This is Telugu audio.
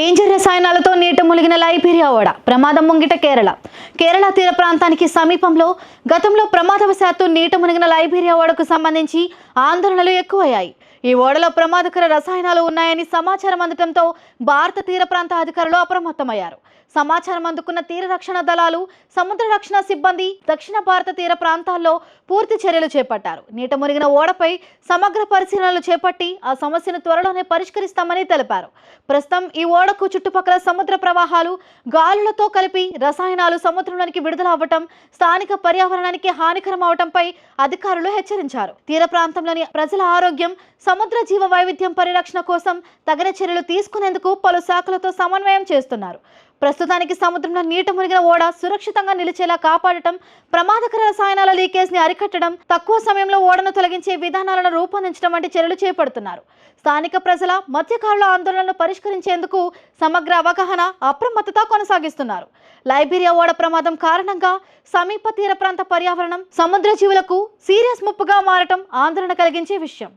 డేంజర్ రసాయనాలతో నీట ములిగిన లైబీరియా ఓడ ప్రమాదం ముంగిట కేరళ. కేరళ తీర ప్రాంతానికి సమీపంలో గతంలో ప్రమాదవశాత్తు నీట మునిగిన లైబీరియా ఓడకు సంబంధించి ఆందోళనలు ఎక్కువయ్యాయి. ఈ ఓడలో ప్రమాదకర రసాయనాలు ఉన్నాయని సమాచారం అందడంతో భారత తీర ప్రాంత అధికారులు అప్రమత్తమయ్యారు. సమాచారం అందుకున్న తీర రక్షణ దళాలు సముద్ర రక్షణ సిబ్బంది దక్షిణ భారత తీర ప్రాంతాల్లో పూర్తి చర్యలు చేపట్టారు. నీట మునిగిన ఓడపై సమగ్ర పరిశీలనలు చేపట్టి ఆ సమస్యను త్వరలోనే పరిష్కరిస్తామని తెలిపారు. ప్రస్తుతం ఈ ఓడకు చుట్టుపక్కల సముద్ర ప్రవాహాలు గాలులతో కలిపి రసాయనాలు సముద్రంలోనికి విడుదల అవ్వటం స్థానిక పర్యావరణానికి హానికరం అవటంపై అధికారులు హెచ్చరించారు. తీర ప్రాంతంలోని ప్రజల ఆరోగ్యం సముద్ర జీవ వైవిధ్యం పరిరక్షణ కోసం తగిన చర్యలు తీసుకునేందుకు పలు శాఖలతో సమన్వయం చేస్తున్నారు. ప్రస్తుతానికి సముద్రంలో నీట మునిగిన ఓడ సురక్షితంగా నిలిచేలా కాపాడటం ప్రమాదకర రసాయనాల లీకేజ్ని అరికట్టడం తక్కువ సమయంలో ఓడను తొలగించే విధానాలను రూపొందించడం వంటి చర్యలు చేపడుతున్నారు. స్థానిక ప్రజల మత్స్యకారుల ఆందోళనను పరిష్కరించేందుకు సమగ్ర అవగాహన అప్రమత్తత కొనసాగిస్తున్నారు. లైబీరియా ఓడ ప్రమాదం కారణంగా సమీప తీర ప్రాంత పర్యావరణం సముద్ర జీవులకు సీరియస్ ముప్పుగా మారటం ఆందోళన కలిగించే విషయం.